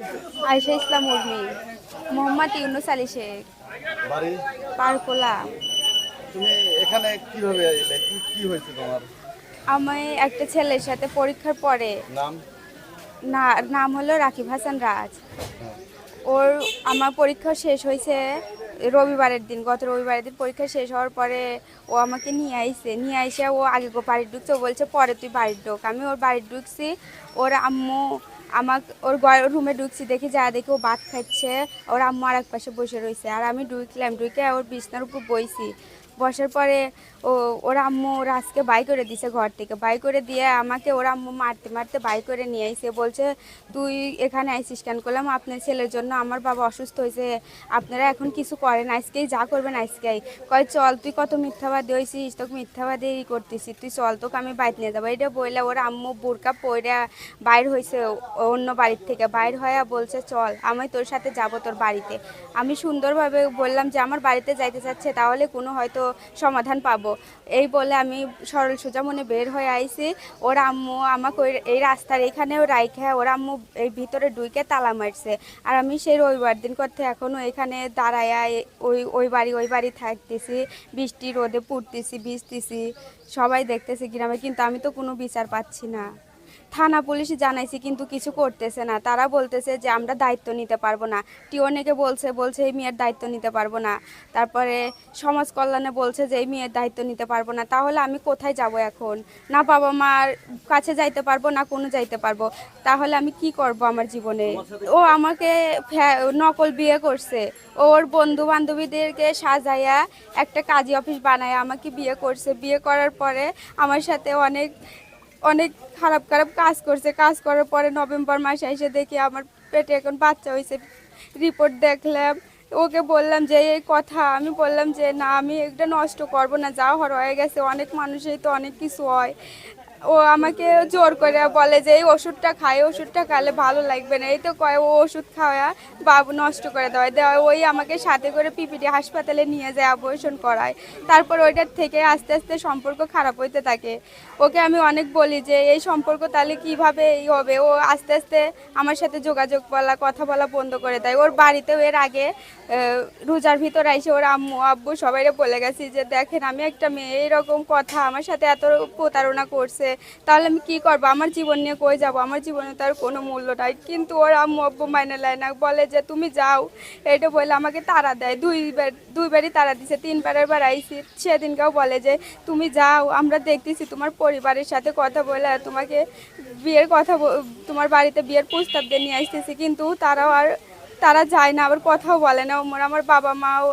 আয়সা ইসলাম উর্মি মোহাম্মদ ইউনুস আলী শেখ বাড়ি? পারকোলা। তুমি এখানে কীভাবে এলে? কি কি হয়েছে তোমার? আমি একটা ছেলের সাথে পরীক্ষার পরে নাম? না নাম হলো রাকিব হাসান রাজ। হ্যাঁ। ওর আমার পরীক্ষা শেষ হয়েছে রবিবারের দিন গত রবিবারের দিন পরীক্ষা শেষ হওয়ার পরে ও আমাকে নিয়ে আইছে। নিয়ে আইসে ও আগে গো বাড়ি ঢুকছে ও বলছে পরে তুই বাড়ির ঢুক। আমি ওর বাড়ির ঢুকছি ওর আম্মু আমাক ওর রুমে ঢুকছি, দেখি যা দেখি ও ভাত খাচ্ছে, ওর আম্মু আর এক পাশে বসে রয়েছে আর আমি ঢুকলাম, ঢুকে ওর বিছনার উপর বইছি। বসার পরে ও, ওর আম্মু ওরা আজকে বাই করে দিছে ঘর থেকে। বাই করে দিয়ে আমাকে ওর আম্মু মারতে মারতে বাই করে নিয়ে আইসে বলছে, তুই এখানে আইসিস কেন? করলাম আপনার ছেলের জন্য আমার বাবা অসুস্থ হয়েছে। আপনারা এখন কিছু করেন, আজকেই যা করবেন আজকেই। কয়, চল, তুই কত মিথ্যাবাদী হয়েছিস তোকে মিথ্যাবাদী করতেছিস তুই চল, তোকে আমি বাইর নিয়ে যাব। এটা বললে ওর আম্মু বুরকা পইরা বাইর হয়েছে অন্য বাড়ির থেকে। বাইর হয়ে বলছে, চল, আমি তোর সাথে যাব তোর বাড়িতে। আমি সুন্দরভাবে বললাম যে, আমার বাড়িতে যাইতে চাচ্ছে, তাহলে কোনো হয়তো সমাধান পাবো। এই বলে আমি সরল সোজা মনে বের হয়ে আইছি। ওর আম্মু আমাকে ওই এই রাস্তার এখানেও রাইখে, ওর আম্মু এই ভিতরে ডুইকে তালা মারছে। আর আমি সেই রবিবার দিন করতে এখনও এখানে দাঁড়ায়া ওই ওই বাড়ি ওই বাড়ি থাকতেছি। বৃষ্টি রোদে পুড়তেছি, ভিজতেছি। সবাই দেখতেছি গ্রামে, কিন্তু আমি তো কোনো বিচার পাচ্ছি না। থানা পুলিশে জানাইছি, কিন্তু কিছু করতেছে না। তারা বলতেছে যে, আমরা দায়িত্ব নিতে পারব না। টিওনেকে বলছে বলছে, এই মেয়ের দায়িত্ব নিতে পারব না। তারপরে সমাজ কল্যাণে বলছে যে, এই মেয়ের দায়িত্ব নিতে পারব না। তাহলে আমি কোথায় যাব এখন? না বাবা মার কাছে যাইতে পারব, না কোনো যাইতে পারব। তাহলে আমি কি করব আমার জীবনে? ও আমাকে নকল বিয়ে করছে। ওর বন্ধু বান্ধবীদেরকে সাজাইয়া একটা কাজী অফিস বানায় আমাকে বিয়ে করছে। বিয়ে করার পরে আমার সাথে অনেক অনেক খারাপ খারাপ কাজ করছে। কাজ করার পরে নভেম্বর মাসে এসে দেখি আমার পেটে এখন বাচ্চা হয়েছে। রিপোর্ট দেখলাম, ওকে বললাম যে, এই কথা। আমি বললাম যে, না, আমি এটা নষ্ট করব না, যা হওয়ার হয়ে গেছে। অনেক মানুষই তো অনেক কিছু হয়। ও আমাকে জোর করে বলে যে, এই ওষুধটা খায় ওষুধটা খালে ভালো লাগবে না। এই তো কয়, ও ওষুধ খাওয়া বাবু নষ্ট করে দেওয়া দেওয়া ওই আমাকে সাথে করে পিপিটি হাসপাতালে নিয়ে যায় অপারেশন করায়। তারপর ওইটার থেকে আস্তে আস্তে সম্পর্ক খারাপ হইতে থাকে। ওকে আমি অনেক বলি যে, এই সম্পর্ক তাহলে কীভাবে এই হবে? ও আস্তে আস্তে আমার সাথে যোগাযোগ বলা, কথা বলা বন্ধ করে দেয়। ওর বাড়িতেও এর আগে রোজার ভিতর আইসে ওর আম্মু, আব্বু সবাইরে বলে গেছি যে, দেখেন, আমি একটা মেয়ে, এরকম কথা আমার সাথে এত প্রতারণা করছে তাহলে আমি কি করব? আমার জীবন নিয়ে কই যাব? আমার জীবনে তার কোনো মূল্য নাই। কিন্তু ওর আম্মু মাইনে নেয় না। বলে যে, তুমি যাও। এটা বলে আমাকে তারা দেয়। দুইবার দুইবারই তারা দিছে। তিনবারের বার আইসি সেদিনকেও বলে যে, তুমি যাও, আমরা দেখতেছি তোমার পরিবারের সাথে কথা বলে তোমাকে বিয়ের কথা তোমার বাড়িতে বিয়ের প্রস্তাব দিয়ে নিয়ে আসতেছি। কিন্তু তারাও আর তারা যায় না, আবার কথাও বলে না। আমার বাবা মাও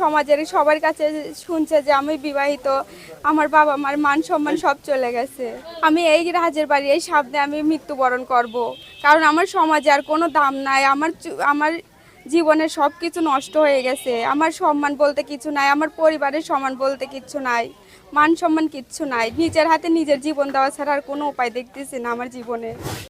সমাজের সবার কাছে শুনছে যে আমি বিবাহিত, আমার বাবা মার মান সম্মান সব চলে গেছে। আমি এই রাজের বাড়ি, এই সামনে আমি মৃত্যুবরণ করব। কারণ আমার সমাজে আর কোনো দাম নাই, আমার আমার জীবনের সব কিছু নষ্ট হয়ে গেছে। আমার সম্মান বলতে কিছু নাই, আমার পরিবারের সম্মান বলতে কিছু নাই, মান সম্মান কিচ্ছু নাই। নিজের হাতে নিজের জীবন দেওয়া ছাড়া আর কোনো উপায় দেখতেছি না আমার জীবনে।